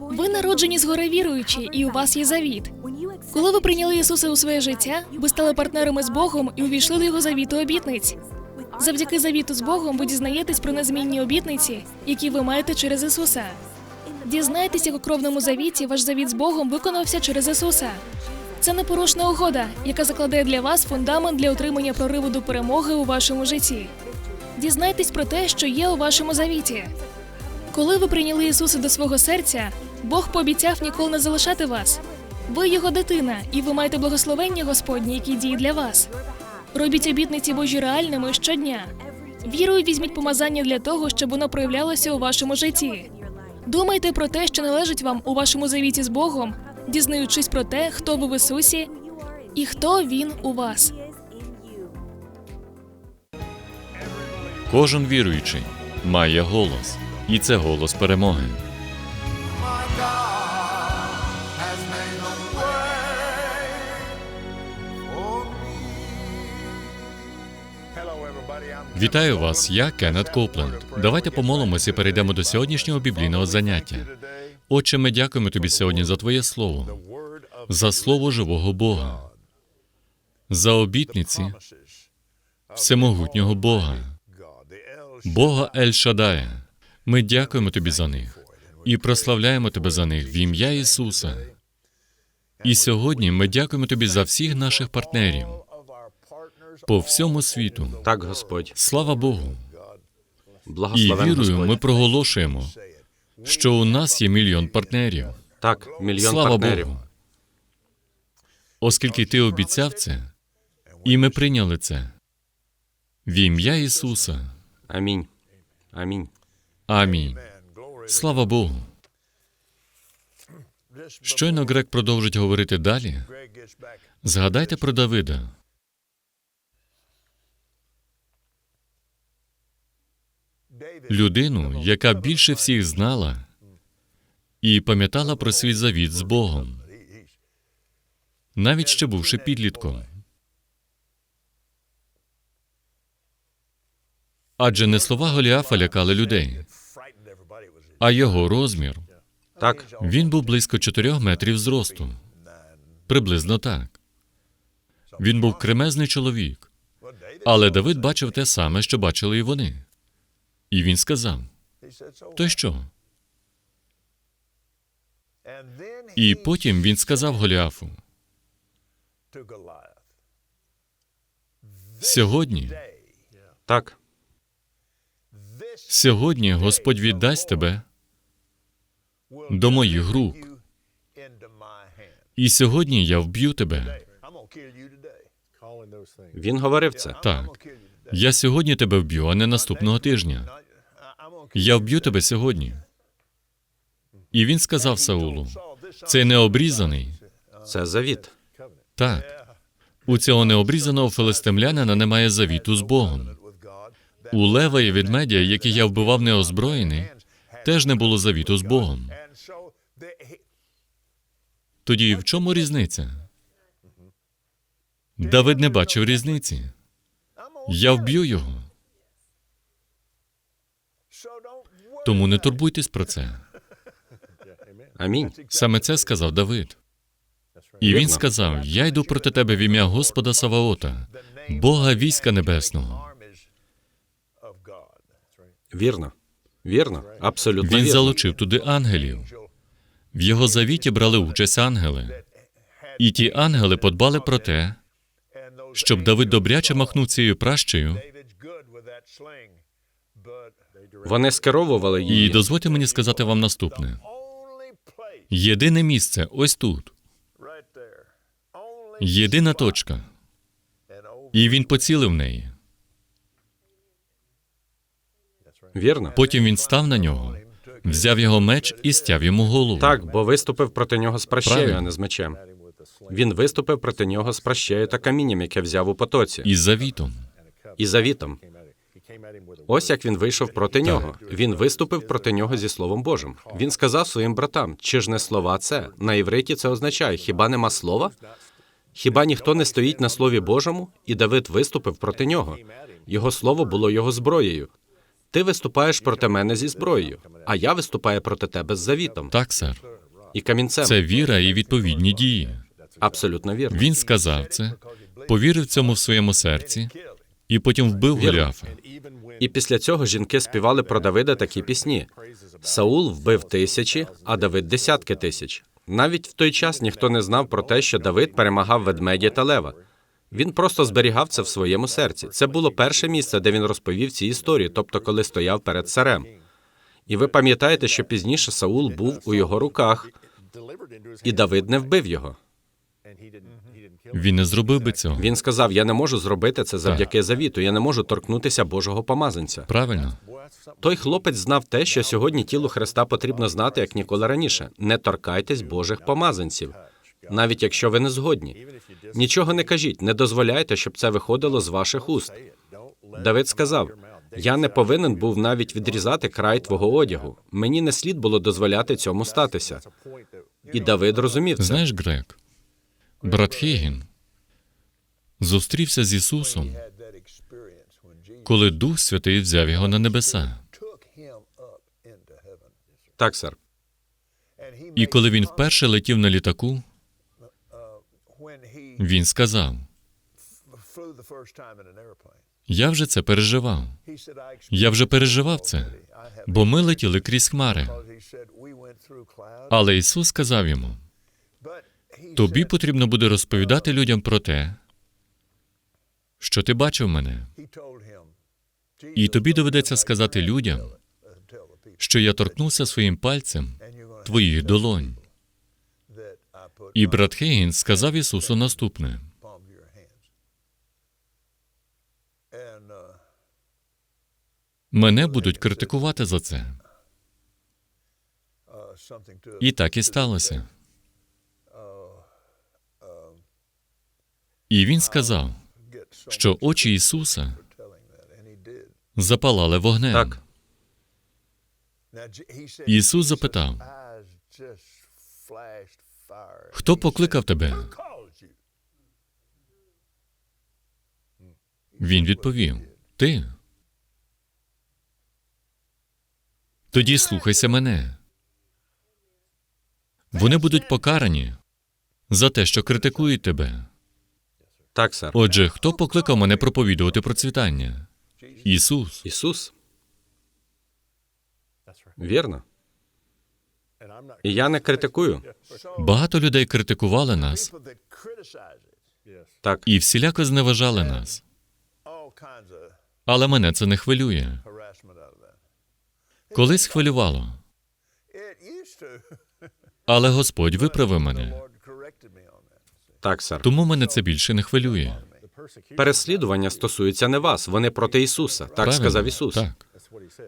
Ви народжені згори віруючі, і у вас є завіт. Коли ви прийняли Ісуса у своє життя, ви стали партнерами з Богом і увійшли до його завіту обітниць. Завдяки завіту з Богом ви дізнаєтесь про незмінні обітниці, які ви маєте через Ісуса. Дізнайтесь, як у кровному завіті ваш завіт з Богом виконався через Ісуса. Це непорушна угода, яка закладає для вас фундамент для отримання прориву до перемоги у вашому житті. Дізнайтесь про те, що є у вашому завіті. Коли ви прийняли Ісуса до свого серця, Бог пообіцяв ніколи не залишати вас. Ви його дитина, і ви маєте благословення Господнє, які діє для вас. Робіть обітниці Божі реальними щодня. Вірою візьміть помазання для того, щоб воно проявлялося у вашому житті. Думайте про те, що належить вам у вашому завіті з Богом, дізнаючись про те, хто ви в Ісусі і хто Він у вас. Кожен віруючий має голос, і це голос перемоги. Вітаю вас, я Кеннет Копленд. Давайте помолимося і перейдемо до сьогоднішнього біблійного заняття. Отче, ми дякуємо тобі сьогодні за твоє слово, за слово живого Бога, за обітниці всемогутнього Бога, Бога Ель Шадая. Ми дякуємо тобі за них і прославляємо тебе за них в ім'я Ісуса. І сьогодні ми дякуємо тобі за всіх наших партнерів по всьому світу. Так, Господь, Слава Богу! І вірою ми проголошуємо, що у нас є мільйон партнерів. Так, мільйон Слава партнерів. Богу. Оскільки ти обіцяв це, і ми прийняли це. В ім'я Ісуса. Амінь. Амінь. Амінь. Слава Богу. Щойно Грек продовжить говорити далі. Згадайте про Давида. Людину, яка більше всіх знала і пам'ятала про свій завіт з Богом, навіть ще бувши підлітком. Адже не слова Голіафа лякали людей, а його розмір. Так, Він був близько 4 метрів зросту. Приблизно так. Він був кремезний чоловік. Але Давид бачив те саме, що бачили і вони. І він сказав. То що? І потім він сказав Голіафу. Сьогодні, так, сьогодні Господь віддасть тебе до моїх рук. І сьогодні я вб'ю тебе. Він говорив це. Так, я сьогодні тебе вб'ю, а не наступного тижня. Я вб'ю тебе сьогодні. І він сказав Саулу: це не обрізаний. Це завіт. Так. У цього необрізаного филистимлянина немає завіту з Богом. У лева і ведмедя, який я вбивав неозброєний, теж не було завіту з Богом. Тоді в чому різниця? Давид не бачив різниці. Я вб'ю його. Тому не турбуйтесь про це. Амінь. Саме це сказав Давид. І він сказав: Я йду проти тебе в ім'я Господа Саваота, Бога війська небесного. Вірно. Вірно. Абсолютно Він вірно. залучив туди ангелів. В його завіті брали участь ангели. І ті ангели подбали про те, щоб Давид добряче махнув цією пращею. Вони скеровували І дозвольте мені сказати вам наступне: єдине місце ось тут, єдина точка, і він поцілив неї. Вірно. Потім він став на нього, взяв його меч і стяв йому голову. Так, бо виступив проти нього з пращею, Правильно. а не з мечем. Він виступив проти нього з пращею та камінням, яке взяв у потоці, із завітом. і завітом. Ось як він вийшов проти нього. Він виступив проти нього зі Словом Божим. Він сказав своїм братам: чи ж не слова це? На євриті це означає: хіба нема слова? Хіба ніхто не стоїть на Слові Божому? І Давид виступив проти нього. Його слово було його зброєю. Ти виступаєш проти мене зі зброєю, а я виступаю проти тебе з завітом Так, сер. і камінцем. Це віра і відповідні дії. абсолютно вірно. Він сказав це, повірив цьому в своєму серці і потім вбив Голіафа. І після цього жінки співали про Давида такі пісні: Саул вбив тисячі, а Давид десятки тисяч. Навіть в той час ніхто не знав про те, що Давид перемагав ведмедя та лева. Він просто зберігав це в своєму серці. Це було перше місце, де він розповів ці історії, тобто коли стояв перед царем. І ви пам'ятаєте, що пізніше Саул був у його руках, і Давид не вбив його. Він не зробив би цього. Він сказав: Я не можу зробити це завдяки завіту. Я не можу торкнутися Божого помазанця. Правильно? Той хлопець знав те, що сьогодні тілу Христа потрібно знати як ніколи раніше. Не торкайтесь Божих помазанців, навіть якщо ви не згодні. Нічого не кажіть, не дозволяйте, щоб це виходило з ваших уст. Давид сказав: Я не повинен був навіть відрізати край твого одягу. Мені не слід було дозволяти цьому статися. І Давид розумів це. Знаєш, Грек, брат Хейгін зустрівся з Ісусом, коли Дух Святий взяв його на небеса. Так, сер. І коли він вперше летів на літаку, він сказав. Я вже це переживав. Я вже переживав це, бо ми летіли крізь хмари. Але Ісус сказав йому: Тобі потрібно буде розповідати людям про те, що ти бачив мене, і тобі доведеться сказати людям, uh, що я торкнувся своїм пальцем твоїх долонь. І брат Хейгін сказав Ісусу наступне: мене будуть критикувати за це. І так і сталося. І він сказав, що очі Ісуса запалали вогнем. Так. Ісус запитав: Хто покликав тебе? Він відповів: Ти. Тоді слухайся мене. Вони будуть покарані за те, що критикують тебе. Так, сер. Отже, хто покликав мене проповідувати процвітання? Ісус. Ісус. Вірно. І я не критикую. Багато людей критикували нас Так, і всіляко зневажали нас. Але мене це не хвилює. Колись хвилювало, але Господь виправив мене. Так, сер. Тому мене це більше не хвилює. Переслідування стосуються не вас, вони проти Ісуса. Так Правильно? сказав Ісус. Так.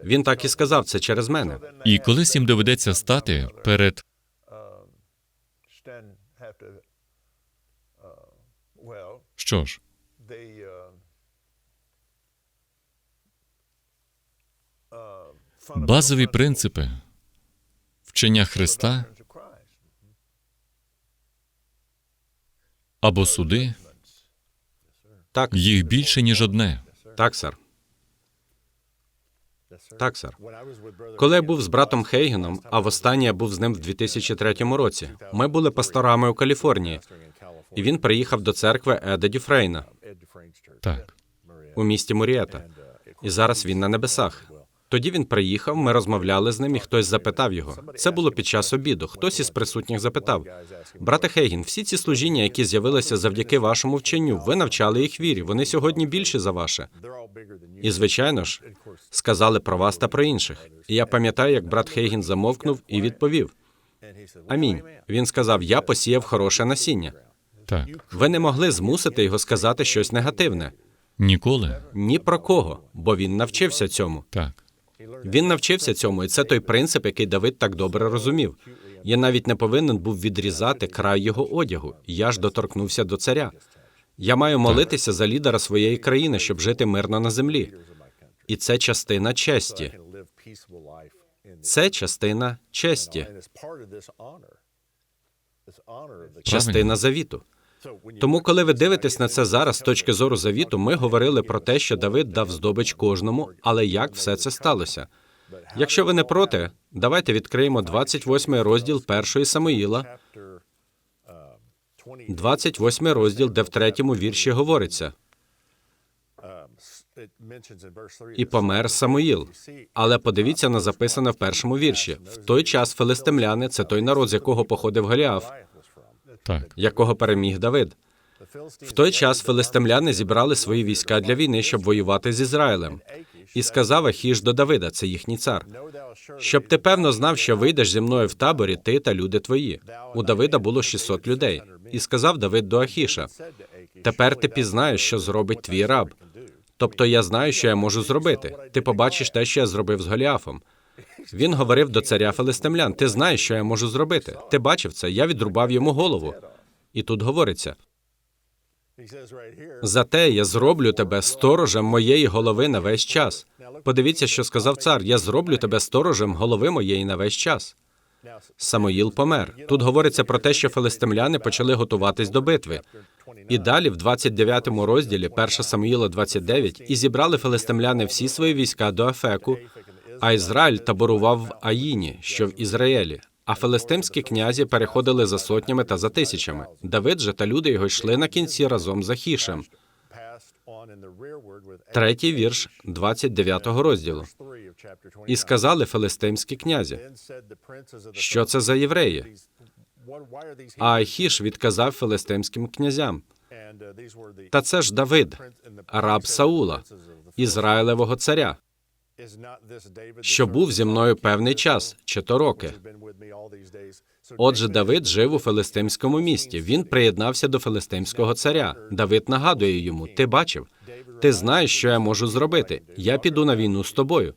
Він так і сказав це через мене. І колись їм доведеться стати перед що ж, базові принципи вчення Христа або суди Так, їх більше ніж одне. так, сер. Так, сер. Коли я був з братом Хейгеном, а востаннє я був з ним в 2003 році, ми були пасторами у Каліфорнії, і він приїхав до церкви Еда Дюфрейна Так. у місті Мурієта. І зараз він на небесах. Тоді він приїхав, ми розмовляли з ним, і хтось запитав його. Це було під час обіду. Хтось із присутніх запитав: Брате Хейгін, всі ці служіння, які з'явилися завдяки вашому вченню, ви навчали їх вірі. Вони сьогодні більші за ваше. І, звичайно ж, сказали про вас та про інших. І я пам'ятаю, як брат Хейгін замовкнув і відповів: Амінь. Він сказав: Я посіяв хороше насіння. Так. Ви не могли змусити його сказати щось негативне. Ніколи. Ні про кого, бо він навчився цьому. Так. Він навчився цьому, і це той принцип, який Давид так добре розумів. Я навіть не повинен був відрізати край його одягу. Я ж доторкнувся до царя. Я маю молитися за лідера своєї країни, щоб жити мирно на землі. І це частина честі. Це частина честі, частина завіту. Тому, коли ви дивитесь на це зараз з точки зору завіту, ми говорили про те, що Давид дав здобич кожному, але як все це сталося? Якщо ви не проти, давайте відкриємо 28 розділ першої Самуїла, 28 розділ, де в третьому вірші говориться. І помер Самуїл. Але подивіться на записане в першому вірші. В той час филистимляни це той народ, з якого походив Голіаф, Так. якого переміг Давид. В той час филистимляни зібрали свої війська для війни, щоб воювати з Ізраїлем. І сказав Ахіш до Давида, це їхній цар, щоб ти певно знав, що вийдеш зі мною в таборі, ти та люди твої. У Давида було 600 людей. І сказав Давид до Ахіша: Тепер ти пізнаєш, що зробить твій раб. Тобто я знаю, що я можу зробити. Ти побачиш те, що я зробив з Голіафом. Він говорив до царя филистимлян: Ти знаєш, що я можу зробити. Ти бачив це, я відрубав йому голову. І тут говориться: Зате я зроблю тебе сторожем моєї голови на весь час. Подивіться, що сказав цар: Я зроблю тебе сторожем голови моєї на весь час. Самоїл помер. Тут говориться про те, що филистимляни почали готуватись до битви. І далі, в 29 розділі, 1 Самуїла 29, і зібрали филистимляни всі свої війська до Афеку, а Ізраїль таборував в Аїні, що в Ізраїлі. А филистимські князі переходили за сотнями та за тисячами. Давид же та люди його йшли на кінці разом з Ахішем. Третій вірш 29 розділу. І сказали филистимські князі, що це за євреї? А Ахіш відказав филистимським князям. Та це ж Давид, раб Саула, Ізраїлевого царя, що був зі мною певний час, чи то роки. Отже, Давид жив у филистимському місті. Він приєднався до филистимського царя. Давид нагадує йому: Ти бачив? Ти знаєш, що я можу зробити. Я піду на війну з тобою.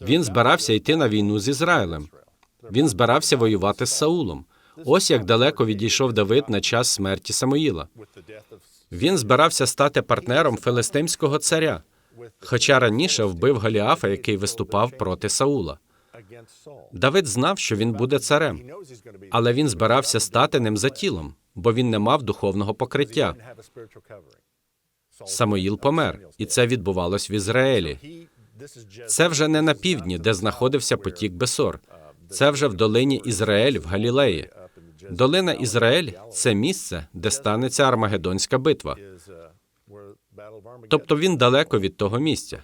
Він збирався йти на війну з Ізраїлем. Він збирався воювати з Саулом. Ось як далеко відійшов Давид на час смерті Самоїла. Він збирався стати партнером филистимського царя, хоча раніше вбив Голіафа, який виступав проти Саула. Давид знав, що він буде царем, але він збирався стати ним за тілом, бо він не мав духовного покриття. Самоїл помер, і це відбувалось в Ізраїлі. Це вже не на півдні, де знаходився потік Бесор. Це вже в долині Ізраїль в Галілеї. Долина Ізраїль це місце, де станеться Армагеддонська битва. Тобто він далеко від того місця.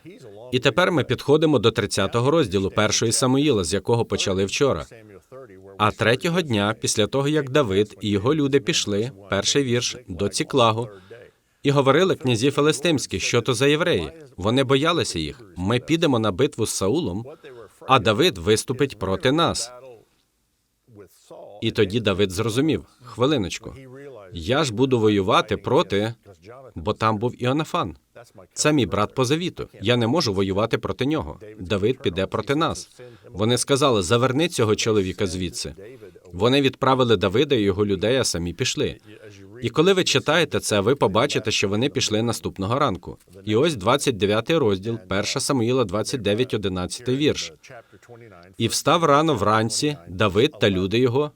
І тепер ми підходимо до 30-го розділу першої Самуїла, з якого почали вчора. А третього дня, після того як Давид і його люди пішли, перший вірш до Ціклагу, і говорили князі филистимські, що то за євреї. Вони боялися їх. Ми підемо на битву з Саулом, а Давид виступить проти нас. І тоді Давид зрозумів: хвилиночку, я ж буду воювати проти, бо там був Іонафан. Це мій брат по завіту. Я не можу воювати проти нього. Давид піде проти нас. Вони сказали: заверни цього чоловіка звідси. Вони відправили Давида і його людей, а самі пішли. І коли ви читаєте це, ви побачите, що вони пішли наступного ранку. І ось 29 розділ, 1 Самуїла 29, 11 вірш. І встав рано вранці Давид та люди його,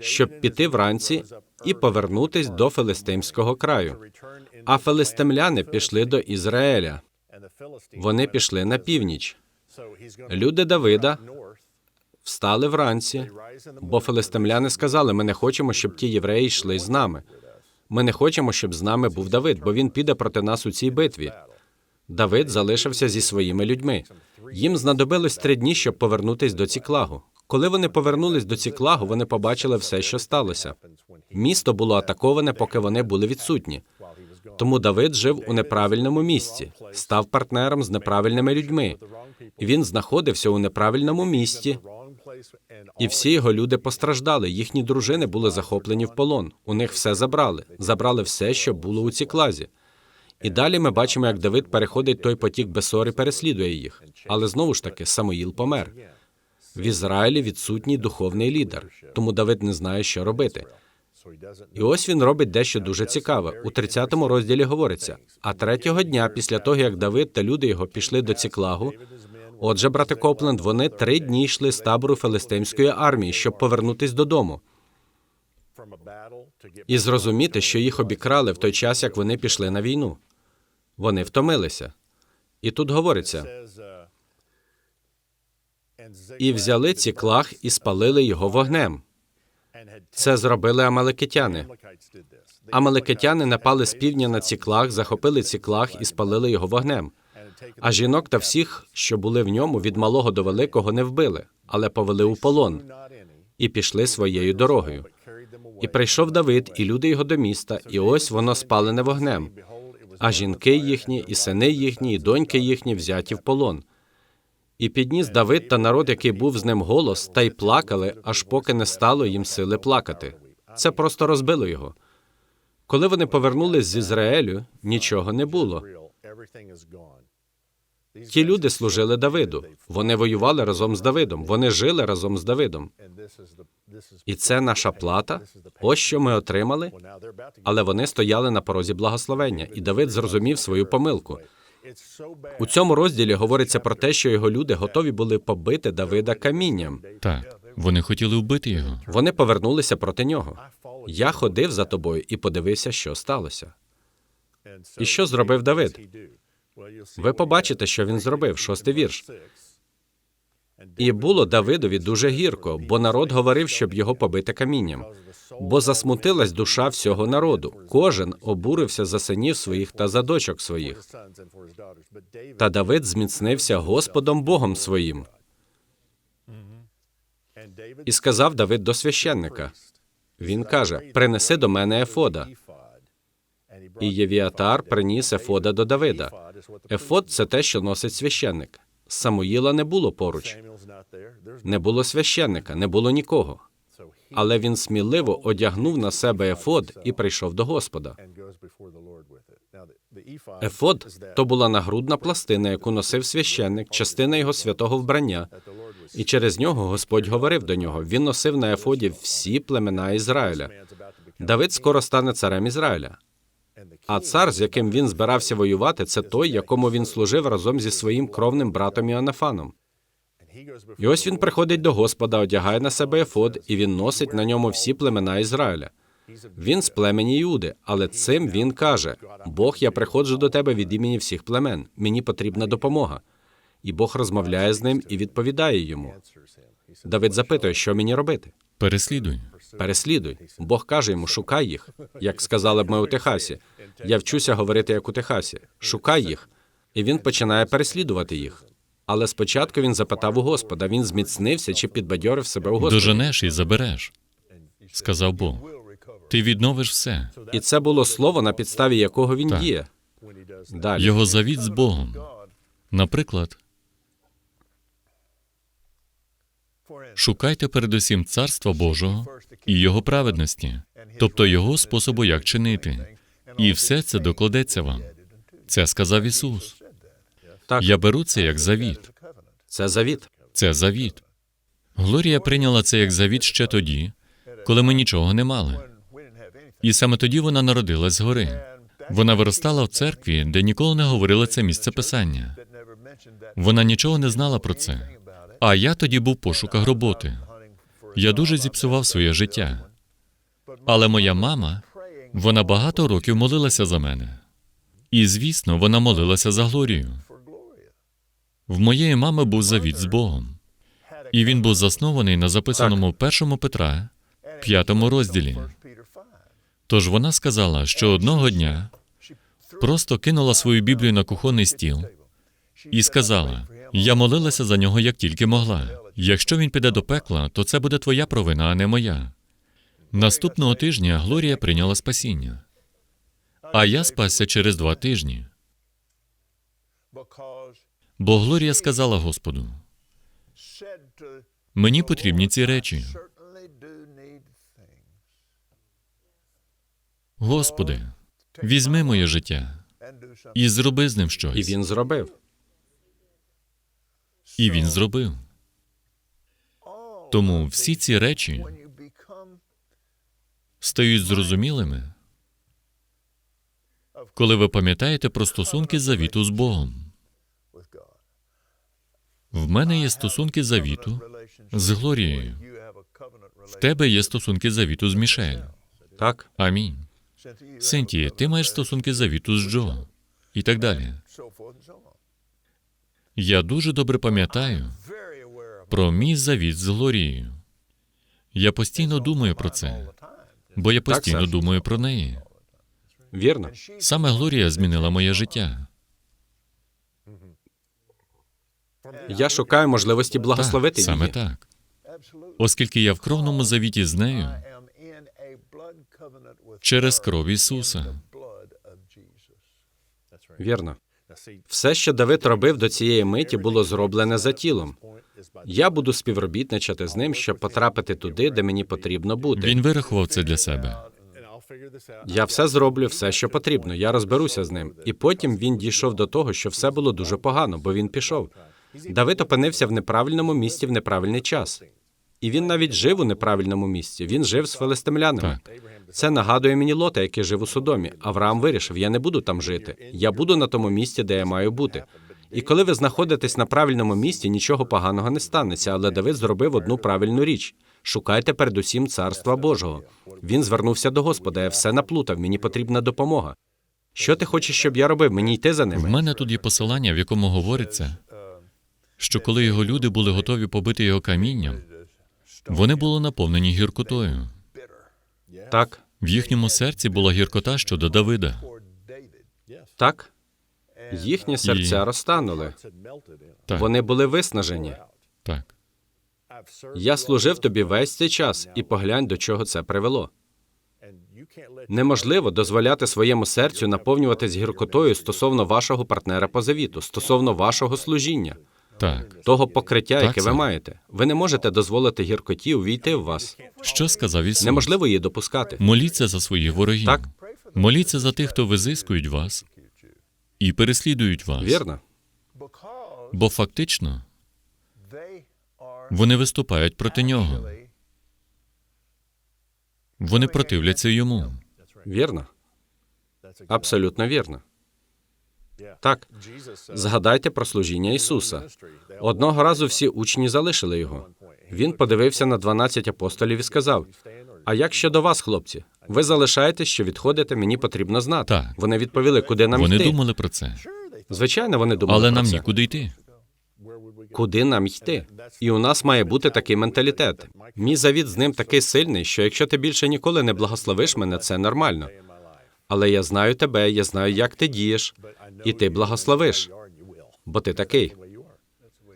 щоб піти вранці і повернутись до филистимського краю. А филистимляни пішли до Ізраїля. Вони пішли на північ. Люди Давида встали вранці, бо филистимляни сказали: ми не хочемо, щоб ті євреї йшли з нами. Ми не хочемо, щоб з нами був Давид, бо він піде проти нас у цій битві. Давид залишився зі своїми людьми. Їм знадобилось три дні, щоб повернутись до Ціклагу. Коли вони повернулись до Ціклагу, вони побачили все, що сталося. Місто було атаковане, поки вони були відсутні. Тому Давид жив у неправильному місці, став партнером з неправильними людьми. Він знаходився у неправильному місті, і всі його люди постраждали. Їхні дружини були захоплені в полон. У них все забрали. Забрали все, що було у Ціклазі. І далі ми бачимо, як Давид переходить той потік Бесор і переслідує їх. Але знову ж таки, Самуїл помер. В Ізраїлі відсутній духовний лідер, тому Давид не знає, що робити. І ось він робить дещо дуже цікаве. У 30-му розділі говориться: а третього дня, після того як Давид та люди його пішли до Ціклагу, отже, брате Копленд, вони три дні йшли з табору филистимської армії, щоб повернутись додому. і зрозуміти, що їх обікрали в той час, як вони пішли на війну. Вони втомилися. І тут говориться: і взяли ціклах і спалили його вогнем. Це зробили амалекитяни. Амалекитяни напали з півдня на ціклах, захопили ціклах і спалили його вогнем. А жінок та всіх, що були в ньому, від малого до великого, не вбили, але повели у полон і пішли своєю дорогою. І прийшов Давид, і люди його до міста, і ось воно спалене вогнем. А жінки їхні, і сини їхні, і доньки їхні взяті в полон. І підніс Давид та народ, який був з ним голос, та й плакали, аж поки не стало їм сили плакати. Це просто розбило його. Коли вони повернулись з Ізраїлю, нічого не було. Ті люди служили Давиду. Вони воювали разом з Давидом. Вони жили разом з Давидом. І це наша плата. Ось що ми отримали. Але вони стояли на порозі благословення, і Давид зрозумів свою помилку. У цьому розділі говориться про те, що його люди готові були побити Давида камінням. Так, вони хотіли вбити його. Вони повернулися проти нього. Я ходив за тобою і подивився, що сталося. І що зробив Давид? Ви побачите, що він зробив. Шостий вірш. І було Давидові дуже гірко, бо народ говорив, щоб його побити камінням. Бо засмутилась душа всього народу. Кожен обурився за синів своїх та за дочок своїх. Та Давид зміцнився Господом Богом своїм. І сказав Давид до священника. Він каже: Принеси до мене Ефода. І Євіатар приніс Ефода до Давида. Ефод це те, що носить священник. Самуїла не було поруч, не було священника, не було нікого. Але він сміливо одягнув на себе ефод і прийшов до Господа. Ефод то була нагрудна пластина, яку носив священник, частина його святого вбрання. І через нього Господь говорив до нього. Він носив на ефоді всі племена Ізраїля. Давид скоро стане царем Ізраїля. А цар, з яким він збирався воювати, це той, якому він служив разом зі своїм кровним братом Іоаннафаном. І ось він приходить до Господа, одягає на себе ефод, і він носить на ньому всі племена Ізраїля. Він з племені Юди, але цим він каже: Бог, я приходжу до тебе від імені всіх племен. Мені потрібна допомога. І Бог розмовляє з ним і відповідає йому. Давид запитує, що мені робити. Переслідуй. Переслідуй. Бог каже йому: шукай їх, як сказали б ми у Техасі. Я вчуся говорити як у Техасі. Шукай їх. І він починає переслідувати їх. Але спочатку він запитав у Господа, він зміцнився чи підбадьорив себе у Господі. Доженеш і забереш, сказав Бог. Ти відновиш все. І це було слово, на підставі якого він Так. діє. Далі. Його завіт з Богом. Наприклад, шукайте передусім царства Божого і його праведності, тобто його способу, як чинити. І все це докладеться вам. Це сказав Ісус. Так, Я беру це як завіт. це завіт. Це завіт. Глорія прийняла це як завіт ще тоді, коли ми нічого не мали. І саме тоді вона народилась згори. Вона виростала в церкві, де ніколи не говорили це місце писання. Вона нічого не знала про це. А я тоді був в пошуках роботи. Я дуже зіпсував своє життя. Але моя мама, вона багато років молилася за мене. І, звісно, вона молилася за Глорію. В моєї мами був завіт з Богом. І він був заснований на записаному в першому Петра, п'ятому розділі. Тож вона сказала, що одного дня просто кинула свою Біблію на кухонний стіл і сказала: Я молилася за нього як тільки могла. Якщо він піде до пекла, то це буде твоя провина, а не моя. Наступного тижня Глорія прийняла спасіння, а я спасся через два тижні. Бо Глорія сказала Господу: мені потрібні ці речі. Господи, візьми моє життя і зроби з ним І щось. він зробив. І він зробив. Тому всі ці речі стають зрозумілими, коли ви пам'ятаєте про стосунки завіту з Богом. В мене є стосунки завіту з Глорією. В тебе є стосунки завіту з Мішель. Так, Амінь. Синтія, ти маєш стосунки завіту з Джо. І так далі. Я дуже добре пам'ятаю про мій завіт з Глорією. Я постійно думаю про це, бо я постійно сер. думаю про неї. вірно. Саме Глорія змінила моє життя. Я шукаю можливості благословити Так, саме так. Оскільки я в кровному завіті з нею через кров Ісуса. Вірно. Все, що Давид робив до цієї миті, було зроблене за тілом. Я буду співробітничати з ним, щоб потрапити туди, де мені потрібно бути. Він вирахував це для себе. Я все зроблю, все, що потрібно. Я розберуся з ним. І потім він дійшов до того, що все було дуже погано, бо він пішов. Давид опинився в неправильному місці в неправильний час. І він навіть жив у неправильному місці. Він жив з филистимлянами. Так. Це нагадує мені Лота, який жив у Содомі. Авраам вирішив: я не буду там жити. Я буду на тому місці, де я маю бути. І коли ви знаходитесь на правильному місці, нічого поганого не станеться. Але Давид зробив одну правильну річ: шукайте передусім царства Божого. Він звернувся до Господа. Я все наплутав. Мені потрібна допомога. Що ти хочеш, щоб я робив? Мені йти за В ними? мене тут є посилання, в якому говориться, що коли його люди були готові побити його камінням, вони були наповнені гіркотою. Так, В їхньому серці була гіркота щодо Давида. Так. Їхні серця розтанули. Так, Вони були виснажені. так. Я служив тобі весь цей час, і поглянь, до чого це привело. Неможливо дозволяти своєму серцю наповнюватись гіркотою стосовно вашого партнера по завіту, стосовно вашого служіння, Так. того покриття, Так, яке ви маєте. Ви не можете дозволити гіркоті увійти в вас. Що сказав Ісус? Неможливо її допускати. Моліться за своїх ворогів. Так. Моліться за тих, хто визискують вас і переслідують вас. Вірно? Бо фактично вони виступають проти нього. Вони противляться йому. Вірно? Абсолютно вірно. Так. Згадайте про служіння Ісуса. Одного разу всі учні залишили його. Він подивився на 12 апостолів і сказав: А як щодо вас, хлопці? Ви залишаєтесь, що відходите, мені потрібно знати. Так. Вони відповіли, куди нам Вони йти. думали про це, Звичайно, вони думали але про нам це. нікуди йти. Куди нам йти? І у нас має бути такий менталітет. Мій завіт з ним такий сильний, що якщо ти більше ніколи не благословиш мене, це нормально. Але я знаю тебе, я знаю, як ти дієш, і ти благословиш, бо ти такий.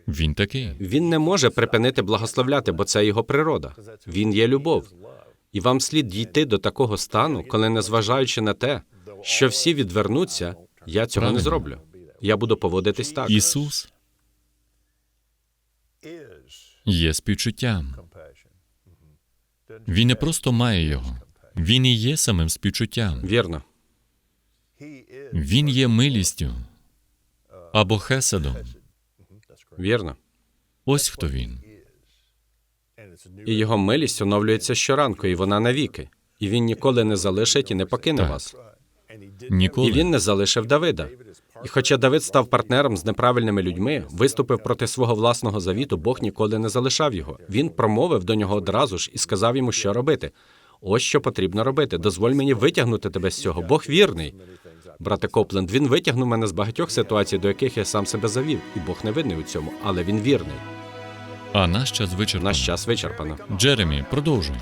Він такий. Він не може припинити благословляти, бо це його природа. Він є любов. І вам слід дійти до такого стану, коли, незважаючи на те, що всі відвернуться, я цього Правильно. не зроблю. Я буду поводитись так. Ісус є співчуттям. Він не просто має його, він і є самим співчуттям. Вірно. Він є милістю або хеседом. Вірно. Ось хто він. І його милість оновлюється щоранку, і вона навіки. І він ніколи не залишить і не покине Так. вас. І він не залишив Давида. І хоча Давид став партнером з неправильними людьми, виступив проти свого власного завіту, Бог ніколи не залишав його. Він промовив до нього одразу ж і сказав йому, що робити. Ось що потрібно робити. Дозволь мені витягнути тебе з цього. Бог вірний. Брате Копленд, він витягнув мене з багатьох ситуацій, до яких я сам себе завів, і Бог не винний у цьому, але він вірний. А наш час вичерпано. Наш час вичерпано. Джеремі, продовжуй.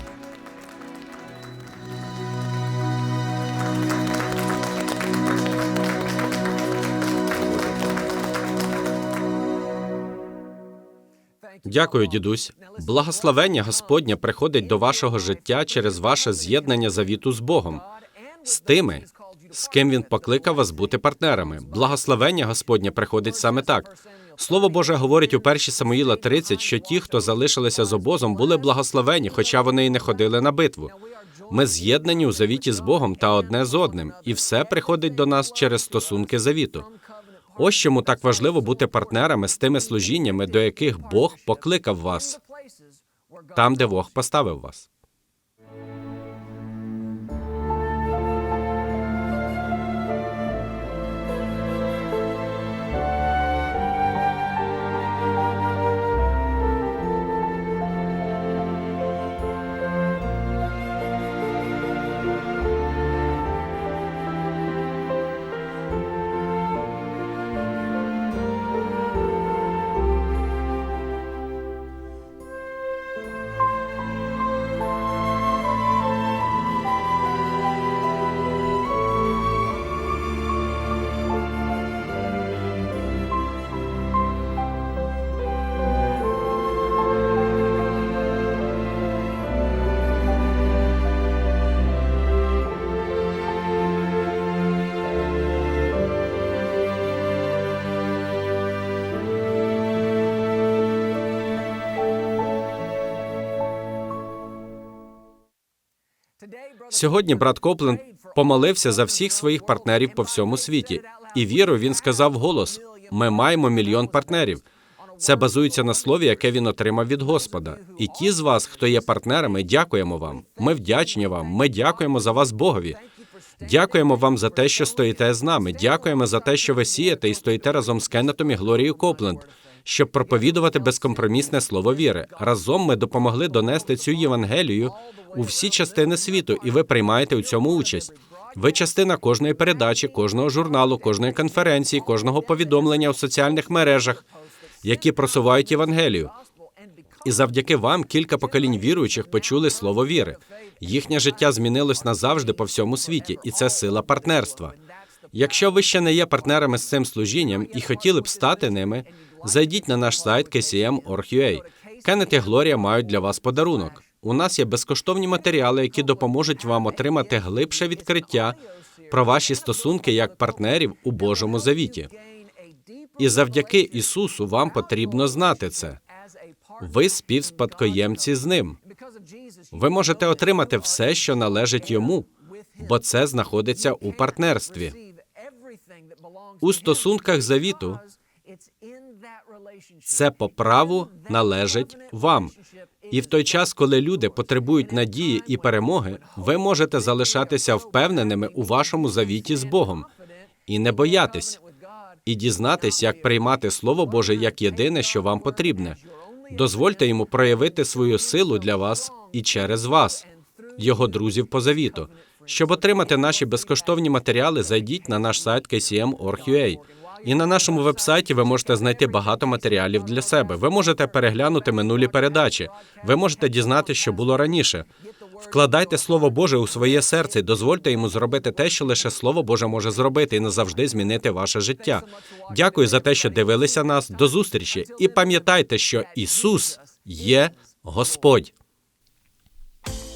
Дякую, дідусь. Благословення Господня приходить до вашого життя через ваше з'єднання завіту з Богом, з тими, з ким він покликав вас бути партнерами. Благословення Господня приходить саме так. Слово Боже говорить у 1 Самуїла 30, що ті, хто залишилися з обозом, були благословені, хоча вони й не ходили на битву. Ми з'єднані у завіті з Богом та одне з одним, і все приходить до нас через стосунки завіту. Ось чому так важливо бути партнерами з тими служіннями, до яких Бог покликав вас, там, де Бог поставив вас. Сьогодні брат Копленд помолився за всіх своїх партнерів по всьому світі, і віру він сказав голос: ми маємо мільйон партнерів. Це базується на слові, яке він отримав від Господа. І ті з вас, хто є партнерами, дякуємо вам. Ми вдячні вам. Ми дякуємо за вас Богові. Дякуємо вам за те, що стоїте з нами. Дякуємо за те, що ви сієте і стоїте разом з Кеннетом і Глорією Копленд, щоб проповідувати безкомпромісне слово віри. Разом ми допомогли донести цю Євангелію у всі частини світу, і ви приймаєте у цьому участь. Ви частина кожної передачі, кожного журналу, кожної конференції, кожного повідомлення у соціальних мережах, які просувають Євангелію. І завдяки вам кілька поколінь віруючих почули слово віри. Їхнє життя змінилось назавжди по всьому світі, і це сила партнерства. Якщо ви ще не є партнерами з цим служінням і хотіли б стати ними, зайдіть на наш сайт kcm.org.ua. Кеннет і Глорія мають для вас подарунок. У нас є безкоштовні матеріали, які допоможуть вам отримати глибше відкриття про ваші стосунки як партнерів у Божому завіті. І завдяки Ісусу вам потрібно знати це. Ви співспадкоємці з ним. Ви можете отримати все, що належить йому, бо це знаходиться у партнерстві. У стосунках завіту це по праву належить вам. І в той час, коли люди потребують надії і перемоги, ви можете залишатися впевненими у вашому завіті з Богом і не боятись, і дізнатись, як приймати Слово Боже як єдине, що вам потрібне. Дозвольте йому проявити свою силу для вас і через вас, його друзів по завіту. Щоб отримати наші безкоштовні матеріали, зайдіть на наш сайт kcm.org.ua. І на нашому вебсайті ви можете знайти багато матеріалів для себе. Ви можете переглянути минулі передачі. Ви можете дізнатися, що було раніше. Вкладайте Слово Боже у своє серце і дозвольте йому зробити те, що лише Слово Боже може зробити, і назавжди змінити ваше життя. Дякую за те, що дивилися нас. До зустрічі. І пам'ятайте, що Ісус є Господь.